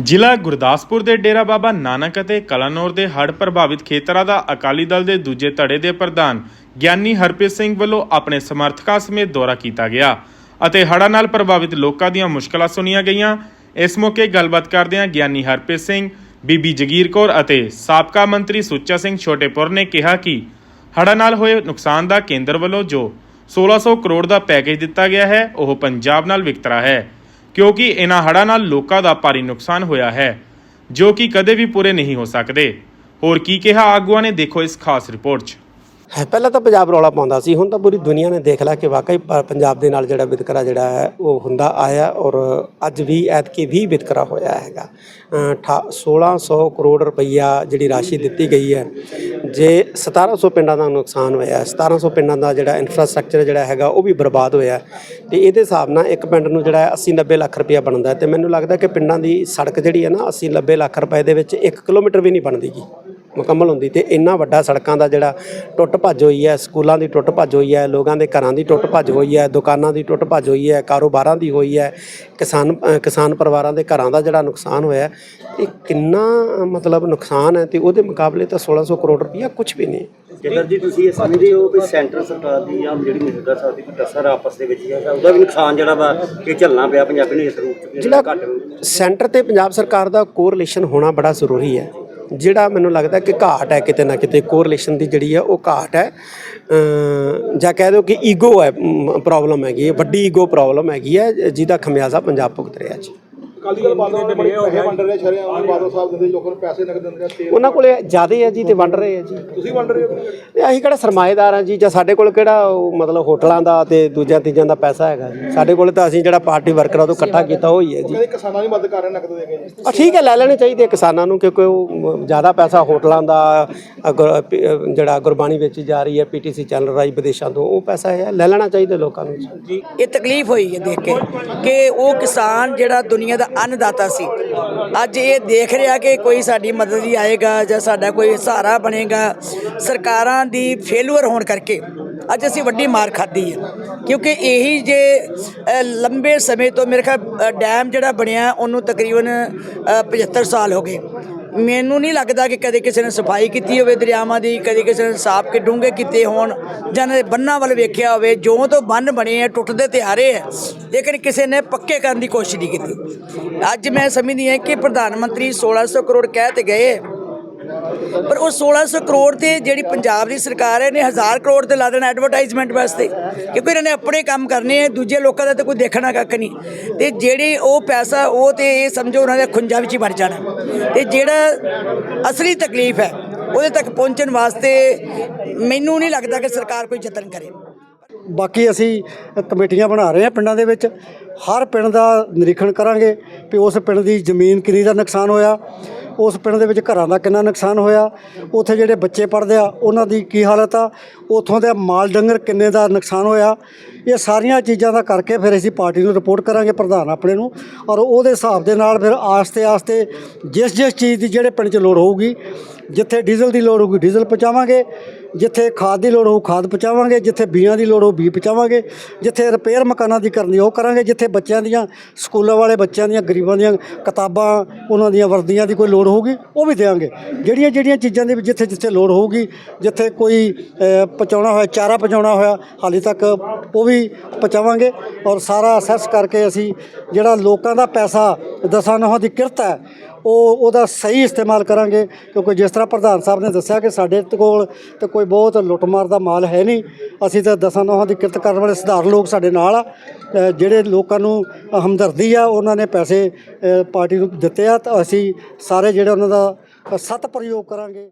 ਜ਼ਿਲ੍ਹਾ ਗੁਰਦਾਸਪੁਰ ਦੇ ਡੇਰਾ ਬਾਬਾ ਨਾਨਕ ਅਤੇ ਕਲਾਨੌਰ ਦੇ ਹੜ੍ਹ ਪ੍ਰਭਾਵਿਤ ਖੇਤਰਾਂ ਦਾ ਅਕਾਲੀ ਦਲ ਦੇ ਦੂਜੇ ਧੜੇ ਦੇ ਪ੍ਰਧਾਨ ਗਿਆਨੀ ਹਰਪ੍ਰੀਤ ਸਿੰਘ ਵੱਲੋਂ ਆਪਣੇ ਸਮਰਥਕਾਂ ਸਮੇਤ ਦੌਰਾ ਕੀਤਾ ਗਿਆ ਅਤੇ ਹੜ੍ਹਾਂ ਨਾਲ ਪ੍ਰਭਾਵਿਤ ਲੋਕਾਂ ਦੀਆਂ ਮੁਸ਼ਕਲਾਂ ਸੁਣੀਆਂ ਗਈਆਂ। ਇਸ ਮੌਕੇ ਗੱਲਬਾਤ ਕਰਦਿਆਂ ਗਿਆਨੀ ਹਰਪ੍ਰੀਤ ਸਿੰਘ, ਬੀਬੀ ਜਗੀਰ ਕੌਰ ਅਤੇ ਸਾਬਕਾ ਮੰਤਰੀ ਸੁੱਚਾ ਸਿੰਘ ਛੋਟੇਪੁਰ ਨੇ ਕਿਹਾ ਕਿ ਹੜ੍ਹਾਂ ਨਾਲ ਹੋਏ ਨੁਕਸਾਨ ਦਾ ਕੇਂਦਰ ਵੱਲੋਂ ਜੋ 1600 ਕਰੋੜ ਦਾ ਪੈਕੇਜ ਦਿੱਤਾ ਗਿਆ ਹੈ, ਉਹ ਪੰਜਾਬ ਨਾਲ ਵਿਕਤਰਾ ਹੈ। ਕਿਉਂਕਿ ਇਹਨਾਂ ਹੜ੍ਹਾਂ ਨਾਲ ਲੋਕਾਂ ਦਾ ਭਾਰੀ ਨੁਕਸਾਨ ਹੋਇਆ ਹੈ ਜੋ ਕਿ ਕਦੇ ਵੀ ਪੂਰੇ ਨਹੀਂ ਹੋ ਸਕਦੇ। ਹੋਰ ਕੀ ਕਿਹਾ ਆਗੂਆਂ ਨੇ ਦੇਖੋ ਇਸ ਖਾਸ ਰਿਪੋਰਟ 'ਚ। ਹੈ ਪਹਿਲਾਂ ਤਾਂ ਪੰਜਾਬ ਰੌਲਾ ਪਾਉਂਦਾ ਸੀ ਹੁਣ ਤਾਂ ਪੂਰੀ ਦੁਨੀਆ ਨੇ ਦੇਖ ਲਿਆ ਕਿ ਵਾਕਈ ਪ- ਪੰਜਾਬ ਦੇ ਨਾਲ ਜਿਹੜਾ ਵਿਤਕਰਾ ਜਿਹੜਾ ਹੈ ਉਹ ਹੁੰਦਾ ਆਇਆ ਔਰ ਅੱਜ ਵੀ ਐਤਕੀ ਵੀ ਵਿਤਕਰਾ ਹੋਇਆ ਹੈਗਾ। ਅ, ਅਠਾ- 1600 ਕਰੋੜ ਰੁਪਈਆ ਜਿਹੜੀ ਰਾਸ਼ੀ ਦਿੱਤੀ ਗਈ ਹੈ ਜੇ 1700 ਪਿੰਡਾਂ ਦਾ ਨੁਕਸਾਨ ਹੋਇਆ ਹੈ, 1700 ਪਿੰਡਾਂ ਦਾ ਜਿਹੜਾ ਇਨਫਰਾਸਟ੍ਰਕਚਰ ਜਿਹੜਾ ਹੈਗਾ ਉਹ ਵੀ ਬਰਬਾਦ ਹੋਇਆ। ਹੈ ਤੇ ਇਹਦੇ ਹਿਸਾਬ ਨਾਲ ਇੱਕ ਪਿੰਡ ਨੂੰ ਜਿਹੜਾ ਹੈ 80 90 ਲੱਖ ਰੁਪਇਆ ਬਣਦਾ ਹੈ ਤੇ ਮੈਨੂੰ ਲੱਗਦਾ ਕਿ ਪਿੰਡਾਂ ਦੀ ਸੜਕ ਜਿਹੜੀ ਹੈ ਨਾ 80 90 ਲੱਖ ਰੁਪਏ ਦੇ ਵਿੱਚ 1 ਕਿਲੋਮੀਟਰ ਵੀ ਨਹੀਂ ਬਣਦੀ ਬਣਦੀਗੀ। ਮੁਕੰਮਲ ਹੁੰਦੀ ਤੇ ਇੰਨਾ ਵੱਡਾ ਸੜਕਾਂ ਦਾ ਜਿਹੜਾ ਟੁੱਟ ਭੱਜ ਹੋਈ ਹੈ ਸਕੂਲਾਂ ਦੀ ਟੁੱਟ ਭੱਜ ਹੋਈ ਹੈ ਲੋਕਾਂ ਦੇ ਘਰਾਂ ਦੀ ਟੁੱਟ ਭੱਜ ਹੋਈ ਹੈ ਦੁਕਾਨਾਂ ਦੀ ਟੁੱਟ ਭੱਜ ਹੋਈ ਹੈ ਕਾਰੋਬਾਰਾਂ ਦੀ ਹੋਈ ਹੈ ਕਿਸਾਨ ਕਿਸਾਨ ਪਰਿਵਾਰਾਂ ਦੇ ਘਰਾਂ ਦਾ ਜਿਹੜਾ ਨੁਕਸਾਨ ਹੋਇਆ ਹੈ, ਇਹ ਕਿੰਨਾ ਮਤਲਬ ਨੁਕਸਾਨ ਹੈ ਤੇ ਉਹਦੇ ਮੁਕਾਬਲੇ ਤਾਂ 1600 ਕਰੋੜ ਰੁਪਈਆ ਕੁਝ ਵੀ ਨਹੀਂ। ਜੇਕਰ ਜੀ ਤੁਸੀਂ ਇਹ ਸਮਝਦੇ ਹੋ ਕਿ ਸੈਂਟਰ ਸਰਕਾਰ ਦੀ ਜਾਂ ਜਿਹੜੀ ਮੌਜੂਦਾ ਸਰਕਾਰ ਦੀ ਕਸਰ ਆਪਸ ਦੇ ਵਿੱਚ ਹੈਗਾ ਉਹਦਾ ਵੀ ਨੁਕਸਾਨ ਜਿਹੜਾ ਵਾ ਇਹ ਝੱਲਣਾ ਪਿਆ ਪੰਜਾਬੀ ਨੂੰ ਇਸ ਰੂਪ ਚ ਜਿਹੜਾ ਸੈਂਟਰ ਤੇ ਪੰਜਾਬ ਸਰਕਾਰ ਦਾ ਕੋਰਿਲੇਸ਼ਨ ਹੋਣਾ ਬੜਾ ਜ਼ਰੂਰੀ ਹੈ। ਜਿਹੜਾ ਮੈਨੂੰ ਲੱਗਦਾ ਕਿ ਘਾਟ ਹੈ ਕਿਤੇ ਨਾ ਕਿਤੇ ਕੋਰਿਲੇਸ਼ਨ ਦੀ ਜਿਹੜੀ ਹੈ ਉਹ ਘਾਟ ਹੈ। ਜਾਂ ਕਹਿ ਦਿਓ ਕਿ ਈਗੋ ਹੈ ਪ੍ਰੋਬਲਮ ਹੈਗੀ ਹੈ, ਵੱਡੀ ਈਗੋ ਪ੍ਰੋਬਲਮ ਹੈਗੀ ਹੈ, ਜਿਹਦਾ ਖਮਿਆਜ਼ਾ ਪੰਜਾਬ ਭੁਗਤ ਰਿਹਾ ਜੀ। ਅਕਾਲੀ ਦਲ ਬਾਦਲ ਨੇ ਬੜੇ ਪੈਸੇ ਵੰਡ ਰਹੇ ਸ਼ਰਿਆਮ ਬਾਦਲ ਸਾਹਿਬ ਦਿੰਦੇ ਲੋਕਾਂ ਨੂੰ ਪੈਸੇ ਨਗਦ ਦਿੰਦੇ ਆ ਤੇਲ ਉਹਨਾਂ ਕੋਲੇ ਜ਼ਿਆਦੇ ਹੈ ਜੀ ਤੇ ਵੰਡ ਰਹੇ ਹੈ ਜੀ। ਤੁਸੀਂ ਵੰਡ ਰਹੇ ਹੋ ਇਹ ਅਸੀਂ ਕਿਹੜਾ ਸਰਮਾਏਦਾਰ ਹਾਂ ਜੀ ਜਾਂ ਸਾਡੇ ਕੋਲ ਕਿਹੜਾ ਉਹ ਮਤਲਬ ਹੋਟਲਾਂ ਦਾ ਤੇ ਦੂਜਿਆਂ ਤੀਜਾਂ ਦਾ ਪੈਸਾ ਹੈਗਾ ਜੀ। ਸਾਡੇ ਕੋਲ ਤਾਂ ਅਸੀਂ ਜਿਹੜਾ ਪਾਰਟੀ ਵਰਕਰ ਆ ਤੋਂ ਇਕੱਠਾ ਕੀਤਾ ਹੋਈ ਹੈ ਜੀ। ਕਹਿੰਦੇ ਕਿਸਾਨਾਂ ਦੀ ਮਦਦ ਕਰ ਰਹੇ ਨਗਦ ਦੇ ਕੇ? ਜੀ ਆ ਠੀਕ ਹੈ ਲੈ ਲੈਣੇ ਚਾਹੀਦੇ ਕਿਸਾਨਾਂ ਨੂੰ ਕਿਉਂਕਿ ਉਹ ਜ਼ਿਆਦਾ ਪੈਸਾ ਹੋਟਲਾਂ ਦਾ ਅਗਰ ਪ- ਅ, ਜਿਹੜਾ ਗੁਰਬਾਣੀ ਵੇਚੀ ਜਾ ਰਹੀ ਹੈ ਪੀਟੀਸੀ ਚੱਲ ਰਹੀ ਵਿਦੇਸ਼ਾਂ ਤੋਂ ਉਹ ਪੈਸਾ ਹੈ ਲੈ ਲੈਣਾ ਚਾਹੀਦਾ ਲੋਕਾਂ ਨੂੰ ਜੀ ਇਹ ਤਕਲੀਫ ਹੋਈ ਹੈ ਦੇਖ ਕੇ ਕਿ ਉਹ ਕਿਸਾਨ ਜਿਹੜਾ ਦੁਨੀਆ ਦਾ ਅੰਨਦਾਤਾ ਸੀ ਅੱਜ ਇਹ ਦੇਖ ਰਿਹਾ ਕਿ ਕੋਈ ਸਾਡੀ ਮਦਦ ਲਈ ਆਏਗਾ ਜਾਂ ਸਾਡਾ ਕੋਈ ਸਹਾਰਾ ਬਣੇਗਾ ਸਰਕਾਰਾਂ ਦੀ ਫੇਲੂਅਰ ਹੋਣ ਕਰਕੇ ਅੱਜ ਅਸੀਂ ਵੱਡੀ ਮਾਰ ਖਾਧੀ ਹੈ ਕਿਉਂਕਿ ਇਹੀ ਜੇ ਲੰਬੇ ਸਮੇਂ ਤੋਂ ਮੇਰੇ ਖਿਆਲ ਡੈਮ ਜਿਹੜਾ ਬਣਿਆ ਉਹਨੂੰ ਤਕਰੀਬਨ ਅ, 75 ਸਾਲ ਹੋ ਗਏ ਮੈਨੂੰ ਨਹੀਂ ਲੱਗਦਾ ਕਿ ਕਦੇ ਕਿਸੇ ਨੇ ਸਫ਼ਾਈ ਕੀਤੀ ਹੋਵੇ ਦਰਿਆਵਾਂ ਦੀ, ਕਦੇ ਕਿਸੇ ਨੇ ਸਾਫ਼ ਕੇ ਡੂੰਘੇ ਕੀਤੇ ਹੋਣ, ਜਾਂ ਇਹਨਾਂ ਦੇ ਬੰਨਾਂ ਵੱਲ ਵੇਖਿਆ ਹੋਵੇ, ਜੋ ਤੋਂ ਬੰਨ ਬਣੇ ਆ, ਟੁੱਟਦੇ ਤੇ ਆ ਆ, ਲੇਕਿਨ ਕਿਸੇ ਨੇ ਪੱਕੇ ਕਰਨ ਦੀ ਕੋਸ਼ਿਸ਼ ਨਹੀਂ ਕੀਤੀ। ਅੱਜ ਮੈਂ ਸਮਝਦੀ ਹਾਂ ਕਿ ਪ੍ਰਧਾਨ ਮੰਤਰੀ 1600 ਕਰੋੜ ਕਹਿ ਤੇ ਗਏ ਪਰ ਉਹ 1600 ਕਰੋੜ ਤੇ ਜਿਹੜੀ ਪੰਜਾਬ ਦੀ ਸਰਕਾਰ ਹੈ, ਇਹਨੇ 1000 ਕਰੋੜ ਤੇ ਲਾ ਦੇਣਾ ਐਡਵਰਟਾਈਜ਼ਮੈਂਟ ਵਾਸਤੇ। ਕਿਉਂਕਿ ਇਹਨਾਂ ਨੇ ਆਪਣੇ ਕੰਮ ਕਰਨੇ ਆ, ਦੂਜੇ ਲੋਕਾਂ ਦਾ ਤਾਂ ਕੋਈ ਦੇਖਣਾ ਕੱਖ ਨਹੀਂ। ਤੇ ਜਿਹੜੇ ਉਹ ਪੈਸਾ, ਉਹ ਤੇ ਇਹ ਸਮਝੋ ਉਹਨਾਂ ਦੇ ਖੁੰਝਾਂ ਵਿੱਚ ਹੀ ਵੜ ਜਾਣਾ। ਤੇ ਜਿਹੜਾ ਅਸਲੀ ਤਕਲੀਫ ਹੈ, ਉਹਦੇ ਤੱਕ ਪਹੁੰਚਣ ਵਾਸਤੇ ਮੈਨੂੰ ਨਹੀਂ ਲੱਗਦਾ ਕਿ ਸਰਕਾਰ ਕੋਈ ਯਤਨ ਕਰੇ। ਬਾਕੀ ਅਸੀਂ ਕਮੇਟੀਆਂ ਬਣਾ ਰਹੇ ਹਾਂ ਪਿੰਡਾਂ ਦੇ ਵਿੱਚ। ਹਰ ਪਿੰਡ ਦਾ ਨਿਰੀਖਣ ਕਰਾਂਗੇ ਕਿ ਉਸ ਪਿੰਡ ਦੀ ਜ਼ਮੀਨ ਕਿੰਨੀ ਦਾ ਨੁਕਸਾਨ ਹੋਇਆ, ਉਸ ਪਿੰਡ ਦੇ ਵਿੱਚ ਘਰਾਂ ਦਾ ਕਿੰਨਾ ਨੁਕਸਾਨ ਹੋਇਆ, ਉੱਥੇ ਜਿਹੜੇ ਬੱਚੇ ਪੜ੍ਹਦੇ ਆ, ਉਹਨਾਂ ਦੀ ਕੀ ਹਾਲਤ ਆ, ਉੱਥੋਂ ਦੇ ਮਾਲ ਡੰਗਰ ਕਿੰਨੇ ਦਾ ਨੁਕਸਾਨ ਹੋਇਆ, ਇਹ ਸਾਰੀਆਂ ਚੀਜ਼ਾਂ ਦਾ ਕਰਕੇ ਫਿਰ ਅਸੀਂ ਪਾਰਟੀ ਨੂੰ ਰਿਪੋਰਟ ਕਰਾਂਗੇ ਪ੍ਰਧਾਨ ਆਪਣੇ ਨੂੰ ਔਰ ਉਹਦੇ ਹਿਸਾਬ ਦੇ ਨਾਲ ਫਿਰ ਆਸਤੇ ਆਸਤੇ ਜਿਸ ਜਿਸ ਚੀਜ਼ ਦੀ ਜਿਹੜੇ ਪਿੰਡ 'ਚ ਲੋੜ ਹੋਊਗੀ, ਜਿੱਥੇ ਡੀਜ਼ਲ ਦੀ ਲੋੜ ਹੋਊਗੀ ਡੀਜ਼ਲ ਪਹੁੰਚਾਵਾਂਗੇ ਜਿੱਥੇ ਖਾਦ ਦੀ ਲੋੜ ਹੋਊ ਖਾਦ ਪਹੁੰਚਾਵਾਂਗੇ, ਜਿੱਥੇ ਬੀਆਂ ਦੀ ਲੋੜ ਹੋ ਬੀ ਪਹੁੰਚਾਵਾਂਗੇ, ਜਿੱਥੇ ਰਿਪੇਅਰ ਮਕਾਨਾਂ ਦੀ ਕਰਨੀ ਉਹ ਕਰਾਂਗੇ, ਜਿੱਥੇ ਬੱਚਿਆਂ ਦੀਆਂ, ਸਕੂਲਾਂ ਵਾਲੇ ਬੱਚਿਆਂ ਦੀਆਂ, ਗਰੀਬਾਂ ਦੀਆਂ ਕਿਤਾਬਾਂ, ਉਹਨਾਂ ਦੀਆਂ ਵਰਦੀਆਂ ਦੀ ਕੋਈ ਲੋੜ ਹੋਊਗੀ, ਉਹ ਵੀ ਦੇਵਾਂਗੇ। ਜਿਹੜੀਆਂ ਜਿਹੜੀਆਂ ਚੀਜ਼ਾਂ ਦੇ ਵਿੱਚ ਜਿੱਥੇ ਜਿੱਥੇ ਲੋੜ ਹੋਊਗੀ, ਜਿੱਥੇ ਕੋਈ ਪਹੁੰਚਾਉਣਾ ਹੋਇਆ, ਚਾਰਾ ਪਹੁੰਚਾਉਣਾ ਹੋਇਆ, ਹਾਲੇ ਤੱਕ ਉਹ ਵੀ ਪਹੁੰਚਾਵਾਂਗੇ ਔਰ ਸਾਰਾ ਅਸੈਸ ਕਰਕੇ ਅਸੀਂ ਜਿਹੜਾ ਲੋਕਾਂ ਦਾ ਪੈਸਾ ਦਸਾਂ ਨੌਹਾਂ ਦੀ ਕਿਰਤ ਹੈ ਉਹ ਉਹਦਾ ਸਹੀ ਇਸਤੇਮਾਲ ਕਰਾਂਗੇ, ਕਿਉਂਕਿ ਜਿਸ ਤਰ੍ਹਾਂ ਪ੍ਰਧਾਨ ਸਾਹਿਬ ਨੇ ਦੱਸਿਆ ਕਿ ਸਾਡੇ ਕੋਲ ਤੇ ਕੋਈ ਬਹੁਤ ਲੁੱਟਮਾਰ ਦਾ ਮਾਲ ਹੈ ਨਹੀਂ, ਅਸੀਂ ਤਾਂ ਦਸਾਂ ਨੌਹਾਂ ਦੀ ਕਿਰਤ ਕਰਨ ਵਾਲੇ ਸਧਾਰਨ ਲੋਕ ਸਾਡੇ ਨਾਲ ਆ ਜਿਹੜੇ ਲੋਕਾਂ ਨੂੰ ਹਮਦਰਦੀ ਆ, ਉਹਨਾਂ ਨੇ ਪੈਸੇ ਪਾਰਟੀ ਨੂੰ ਦਿੱਤੇ ਆ, ਤਾਂ ਅਸੀਂ ਸਾਰੇ ਜਿਹੜੇ ਉਹਨਾਂ ਦਾ ਸਤ ਪ੍ਰਯੋਗ ਕਰਾਂਗੇ।